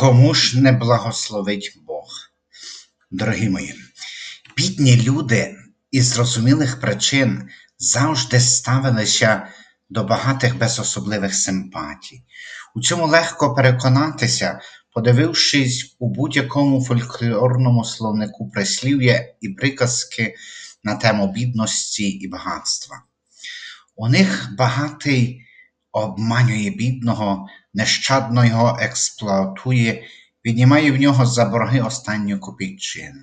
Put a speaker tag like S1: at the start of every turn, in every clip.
S1: Кому ж не благословить Бог? Дорогі мої, бідні люди із зрозумілих причин завжди ставилися до багатих без особливих симпатій. У цьому легко переконатися, подивившись у будь-якому фольклорному словнику прислів'я і приказки на тему бідності і багатства. У них багатий обманює бідного, нещадно його експлуатує, віднімає в нього за борги останню копійчину.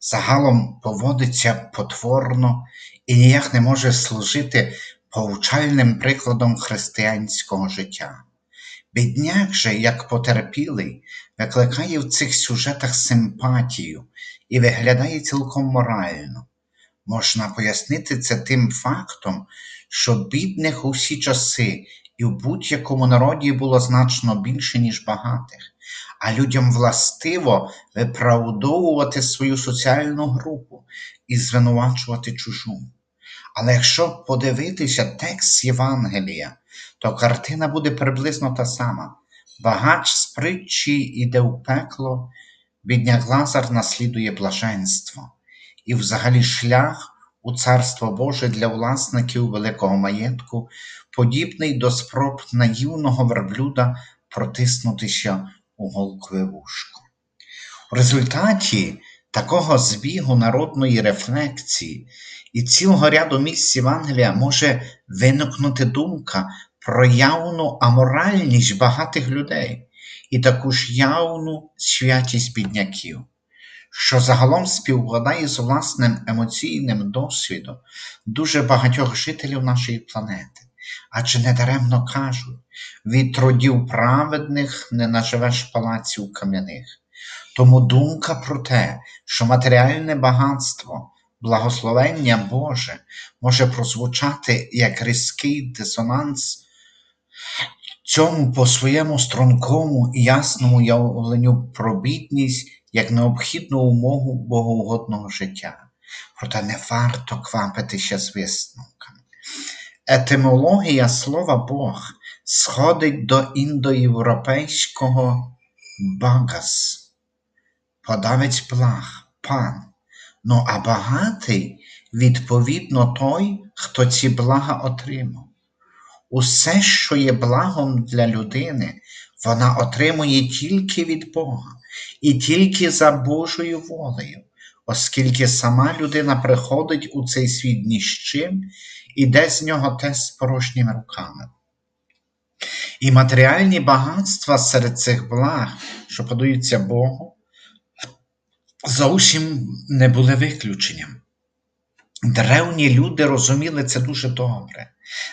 S1: Загалом поводиться потворно і ніяк не може служити повчальним прикладом християнського життя. Бідняк же, як потерпілий, викликає в цих сюжетах симпатію і виглядає цілком морально. Можна пояснити це тим фактом, що бідних у всі часи і в будь-якому народі було значно більше, ніж багатих, а людям властиво виправдовувати свою соціальну групу і звинувачувати чужу. Але якщо подивитися текст Євангелія, то картина буде приблизно та сама. Багач з притчі йде в пекло, бідняк Лазар наслідує блаженство, і взагалі шлях у Царство Боже для власників великого маєтку, подібний до спроб наївного верблюда протиснутися у голкове вушко. У результаті такого збігу народної рефлексії і цілого ряду місць Євангелія може виникнути думка про явну аморальність багатих людей і таку ж явну святість бідняків, що загалом співпадає з власним емоційним досвідом дуже багатьох жителів нашої планети. Адже недаремно кажуть, від трудів праведних не наживеш палаців кам'яних. Тому думка про те, що матеріальне багатство, благословення Боже може прозвучати як різкий дисонанс цьому по своєму стрункому і ясному явленню про бідність як необхідну умову богоугодного життя. Проте не варто квапитися з висновками. Етимологія слова Бог сходить до індоєвропейського багас, подавець благ, пан. Ну а багатий, відповідно, той, хто ці блага отримав. Усе, що є благом для людини, вона отримує тільки від Бога і тільки за Божою волею, оскільки сама людина приходить у цей світ ні з чим, іде з нього теж з порожніми руками. І матеріальні багатства серед цих благ, що подаються Богу, зовсім не були виключенням. Древні люди розуміли це дуже добре.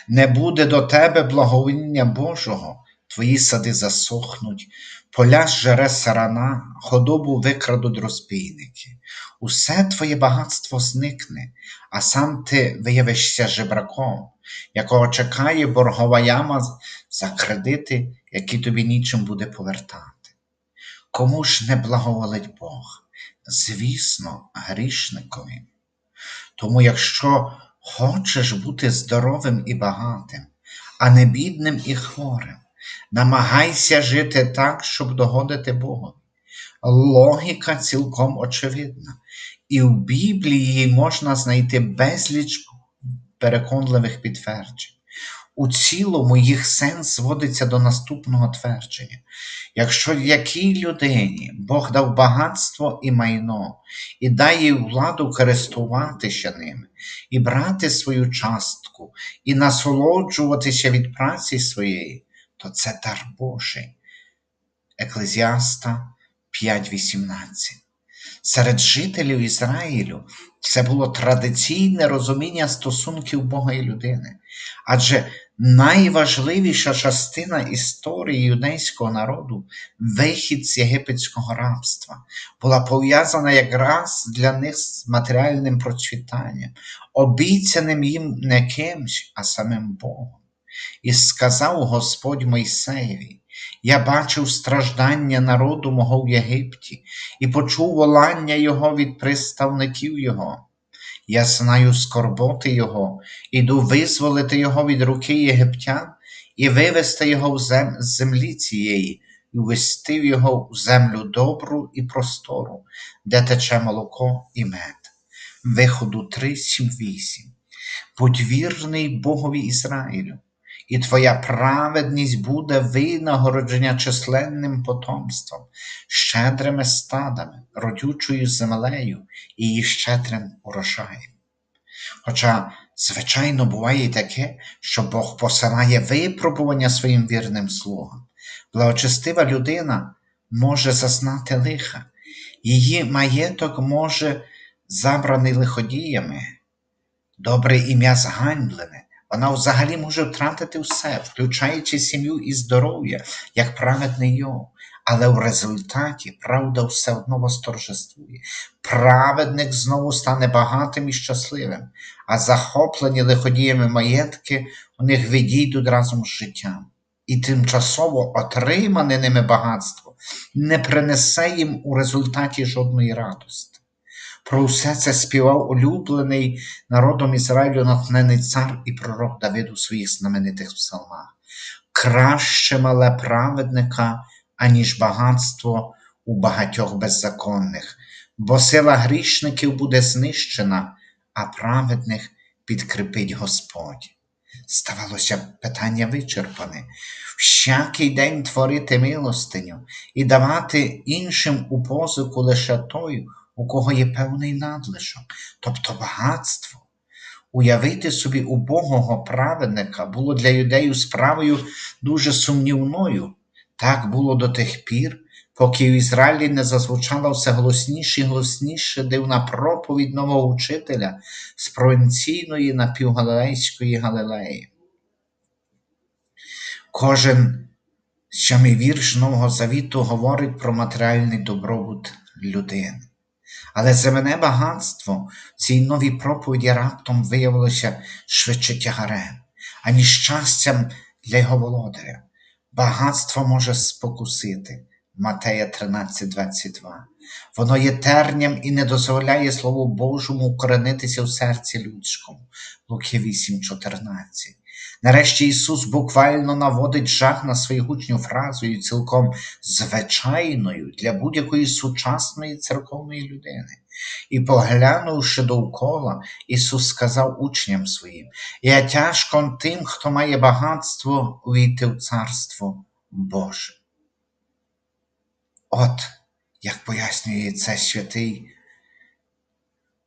S1: Не буде до тебе благовіння Божого, твої сади засохнуть, поля жере сарана, худобу викрадуть розбійники. Усе твоє багатство зникне, а сам ти виявишся жебраком, якого чекає боргова яма за кредити, які тобі нічим буде повертати. Кому ж не благоволить Бог? Звісно, грішникові. Тому, якщо хочеш бути здоровим і багатим, а не бідним і хворим, намагайся жити так, щоб догодити Богу. Логіка цілком очевидна, і в Біблії можна знайти безліч переконливих підтверджень. У цілому їх сенс зводиться до наступного твердження. Якщо якій людині Бог дав багатство і майно, і дає їй владу користуватися ними, і брати свою частку, і насолоджуватися від праці своєї, то це дар Божий. Еклезіаста 5.18 Серед жителів Ізраїлю це було традиційне розуміння стосунків Бога і людини, адже найважливіша частина історії юдейського народу, вихід з єгипетського рабства, була пов'язана якраз для них з матеріальним процвітанням, обіцяним їм не кимсь, а самим Богом. І сказав Господь Мойсеєві, я бачив страждання народу мого в Єгипті і почув волання Його від представників Його. Я знаю скорботи Його, іду визволити Його від руки єгиптян і вивести Його з землі цієї, і ввести його у землю добру і простору, де тече молоко і мед. Виходу 3, 7, 8. Будь вірний Богові Ізраїлю, і твоя праведність буде винагородження численним потомством, щедрими стадами, родючою землею і її щедрим урожаєм. Хоча, звичайно, буває й таке, що Бог посилає випробування своїм вірним слугам. Благочестива людина може зазнати лиха, її маєток може забраний лиходіями, добре ім'я зганьблене, вона взагалі може втратити все, включаючи сім'ю і здоров'я, як праведний Йов. Але в результаті правда все одно восторжествує. Праведник знову стане багатим і щасливим, а захоплені лиходіями маєтки у них відійдуть разом з життям. І тимчасово отримане ними багатство не принесе їм у результаті жодної радості. Про все це співав улюблений народом Ізраїлю натхнений цар і пророк Давид у своїх знаменитих псалмах. Краще мале праведника, аніж багатство у багатьох беззаконних, бо сила грішників буде знищена, а праведних підкріпить Господь. Ставалося питання вичерпане. Всякий день творити милостиню і давати іншим у позику лише той, у кого є певний надлишок, тобто багатство. Уявити собі убогого праведника було для юдеїв справою дуже сумнівною. Так було до тих пір, поки в Ізраїлі не зазвучала все голосніше і голосніше дивна проповідь нового учителя з провінційної напівгалилейської Галилеї. Кожен сьомий вірш Нового Завіту говорить про матеріальний добробут людини. Але земне багатство цій новій проповіді раптом виявилося швидше тягарем, аніж щастям для його володаря. Багатство може спокусити. Матея 13,22. Воно є терням і не дозволяє Слову Божому укоренитися в серці людському. Луки 8,14. Нарешті Ісус буквально наводить жах на своїх учнів фразою цілком звичайною для будь-якої сучасної церковної людини. І, поглянувши довкола, Ісус сказав учням своїм: Я тяжко тим, хто має багатство, увійти в Царство Боже. От, як пояснює це святий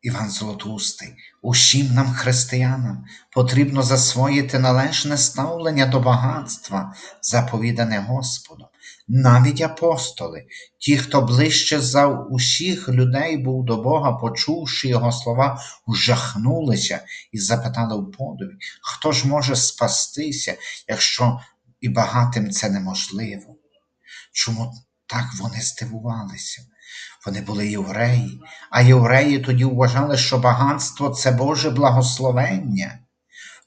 S1: Іван Золотустий, усім нам, християнам, потрібно засвоїти належне ставлення до багатства, заповідане Господом. Навіть апостоли, ті, хто ближче за усіх людей був до Бога, почувши Його слова, ужахнулися і запитали в подові, хто ж може спастися, якщо і багатим це неможливо? Чому так вони здивувалися? Вони були євреї, а євреї тоді вважали, що багатство це Боже благословення.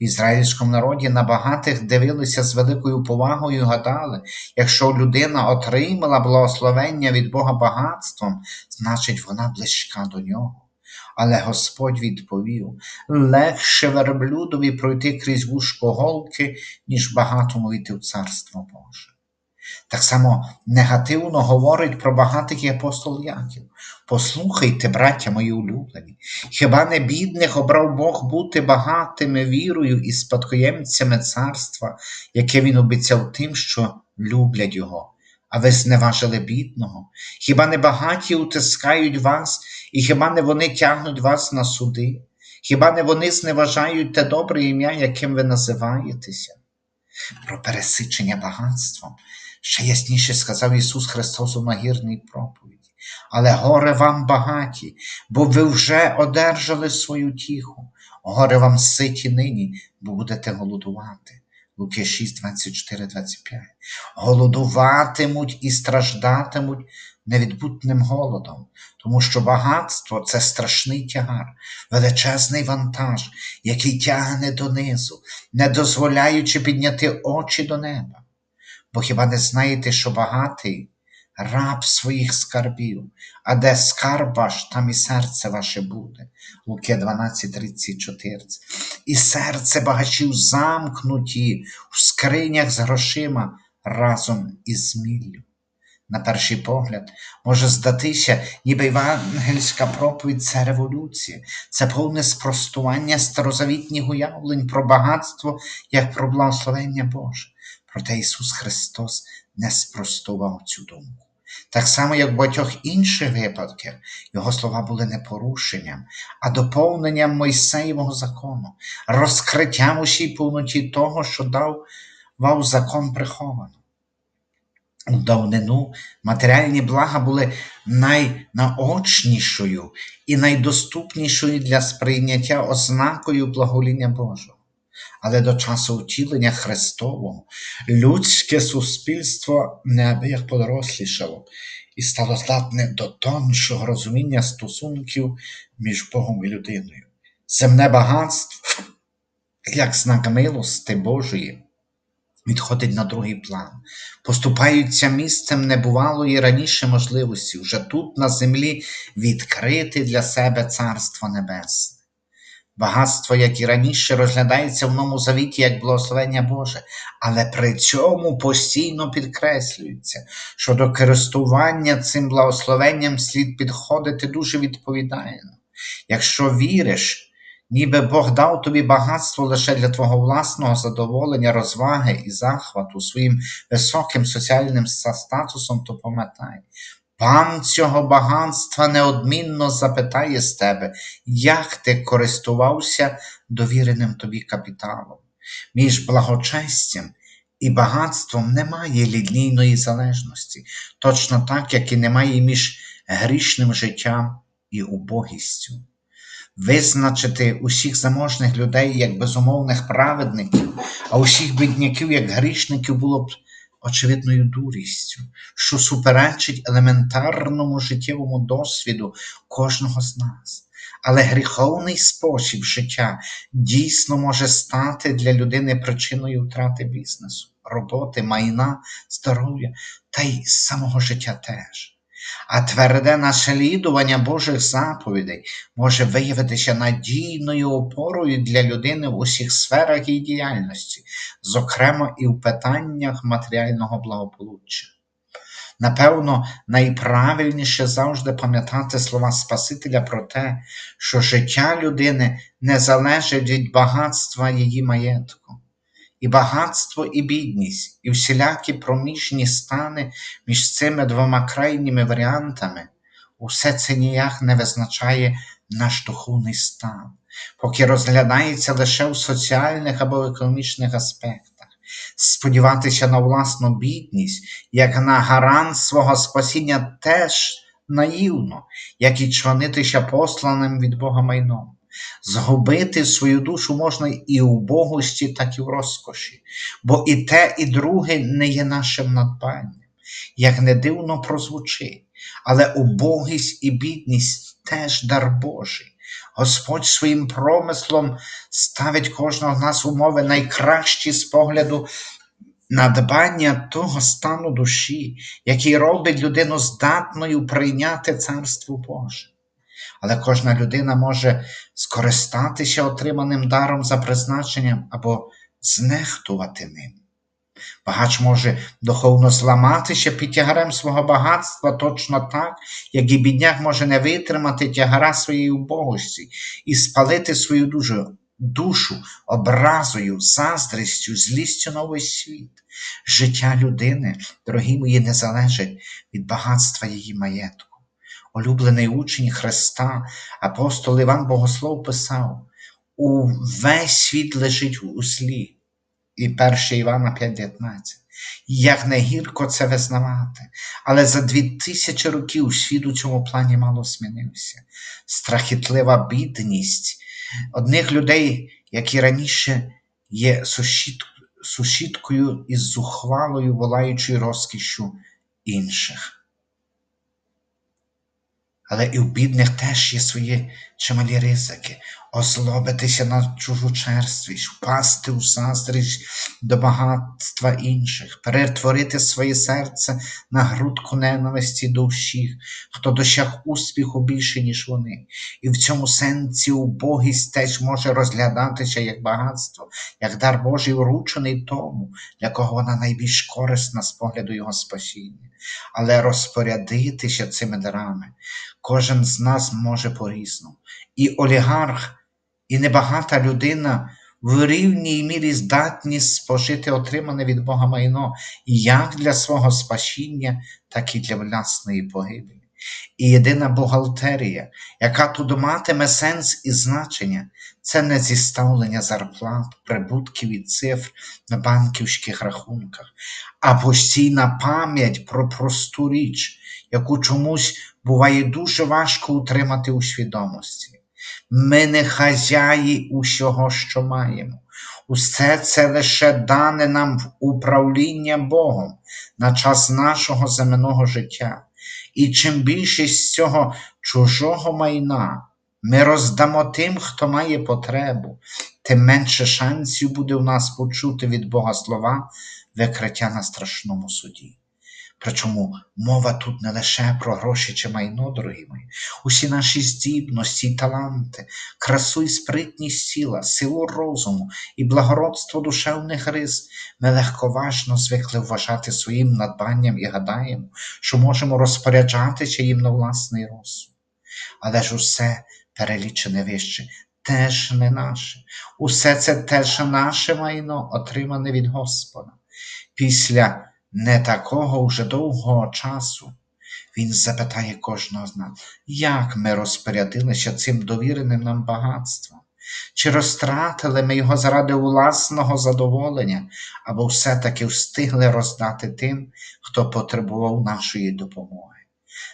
S1: В ізраїльському народі на багатих дивилися з великою повагою і гадали, якщо людина отримала благословення від Бога багатством, значить вона близька до нього. Але Господь відповів легше верблюдові пройти крізь вушко голки, ніж багатому війти в Царство Боже. Так само негативно говорить про багатих і апостол Яків. Послухайте, браття мої улюблені, хіба не бідних обрав Бог бути багатими вірою і спадкоємцями царства, яке він обіцяв тим, що люблять його, а ви зневажили бідного? Хіба не багаті утискають вас, і хіба не вони тягнуть вас на суди? Хіба не вони зневажають те добре ім'я, яким ви називаєтеся? Про пересичення багатством ще ясніше сказав Ісус Христос у нагірній проповіді. Але горе вам багаті, бо ви вже одержали свою тіху, горе вам ситі нині, бо будете голодувати. Луки 6, 24, 25. Голодуватимуть і страждатимуть невідбутним голодом, тому що багатство це страшний тягар, величезний вантаж, який тягне донизу, не дозволяючи підняти очі до неба. Бо хіба не знаєте, що багатий раб своїх скарбів, а де скарб ваш, там і серце ваше буде. Луки 12, 30, 14. І серце багачів замкнуті в скринях з грошима разом із зміллю. на перший погляд, може здатися, ніби євангельська проповідь це революція, це повне спростування старозавітніх уявлень про багатство як про благословення Боже. Проте Ісус Христос не спростував цю думку. Так само, як в багатьох інших випадках, його слова були не порушенням, а доповненням Мойсеєвого закону, розкриттям усій повноті того, що дав вам закон приховано. У давнину матеріальні блага були найнаочнішою і найдоступнішою для сприйняття ознакою благоління Божого. Але до часу втілення Христового людське суспільство неабияк подорослішало і стало здатне до тоншого розуміння стосунків між Богом і людиною. Земне багатство, як знак милости Божої, відходить на другий план, поступаються місцем небувалої раніше можливості, вже тут на землі відкрити для себе Царство Небесне. Багатство, як і раніше, розглядається в новому завіті як благословення Боже, але при цьому постійно підкреслюється, що до користування цим благословенням слід підходити дуже відповідально. Якщо віриш, ніби Бог дав тобі багатство лише для твого власного задоволення, розваги і захвату своїм високим соціальним статусом, то пам'ятай, пан цього багатства неодмінно запитає з тебе, як ти користувався довіреним тобі капіталом. Між благочестям і багатством немає лінійної залежності, точно так, як і немає між грішним життям і убогістю визначити усіх заможних людей як безумовних праведників, а усіх бідняків як грішників було б очевидною дурістю, що суперечить елементарному життєвому досвіду кожного з нас. Але гріховний спосіб життя дійсно може стати для людини причиною втрати бізнесу, роботи, майна, здоров'я та й самого життя теж а тверде наслідування Божих заповідей може виявитися надійною опорою для людини в усіх сферах її діяльності, зокрема і в питаннях матеріального благополуччя. Напевно, найправильніше завжди пам'ятати слова Спасителя про те, що життя людини не залежить від багатства її маєтку і багатство, і бідність, і всілякі проміжні стани між цими двома крайніми варіантами, усе це ніяк не визначає наш духовний стан, поки розглядається лише у соціальних або економічних аспектах. Сподіватися на власну бідність, як на гарант свого спасіння, теж наївно, як і чванитися посланим від Бога майном. Згубити свою душу можна і у богості, так і в розкоші, бо і те, і друге не є нашим надбанням, як не дивно прозвучить, але убогість і бідність теж дар Божий. Господь своїм промислом ставить кожного з нас умови найкращі з погляду надбання того стану душі, який робить людину здатною прийняти Царство Боже але кожна людина може скористатися отриманим даром за призначенням або знехтувати ним. Багач може духовно зламатися під тягарем свого багатства точно так, як і бідняк може не витримати тягара своєї убогості і спалити свою душу, душу образою, заздрістю, злістю весь світ. Життя людини, дорогі мої, не залежить від багатства її маєтку улюблений учень Христа, апостол Іван Богослов писав: увесь світ лежить у слі. І 1 Івана 5,19. Як не гірко це визнавати, але за дві тисячі років світ у цьому плані мало змінився. Страхітлива бідність одних людей, які раніше є сусідкою із зухвалою волаючою розкішю інших. Але і в бідних теж є свої чималі ризики. Озлобитися на чужу черствість, впасти у заздрість до багатства інших, перетворити своє серце на грудку ненависті до всіх, хто досяг успіху більше, ніж вони. І в цьому сенсі убогість теж може розглядатися як багатство, як дар Божий вручений тому, для кого вона найбільш корисна з погляду Його спасіння. Але розпорядитися цими дарами кожен з нас може по-різному. І олігарх, і небагата людина в рівній мірі здатні спожити отримане від Бога майно як для свого спасіння, так і для власної погибелі. І єдина бухгалтерія, яка тут матиме сенс і значення, це не зіставлення зарплат, прибутків і цифр на банківських рахунках, а постійна пам'ять про просту річ, яку чомусь буває дуже важко утримати у свідомості. Ми не хазяї усього, що маємо. Усе це лише дане нам в управління Богом на час нашого земного життя. І чим більше з цього чужого майна ми роздамо тим, хто має потребу, тим менше шансів буде у нас почути від Бога слова викриття на страшному суді. Причому мова тут не лише про гроші чи майно, дорогі мої, усі наші здібності й таланти, красу й спритність тіла, силу розуму і благородство душевних рис ми легковажно звикли вважати своїм надбанням і гадаємо, що можемо розпоряджатися їм на власний розсуд. Але ж усе перелічене вище теж не наше, усе це теж наше майно, отримане від Господа. Після не такого вже довгого часу. Він запитає кожного з нас, як ми розпорядилися цим довіреним нам багатством, чи розтратили ми його заради власного задоволення, або все-таки встигли роздати тим, хто потребував нашої допомоги.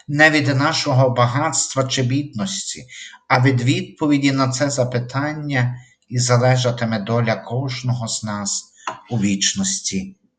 S1: Не від нашого багатства чи бідності, а від відповіді на це запитання і залежатиме доля кожного з нас у вічності.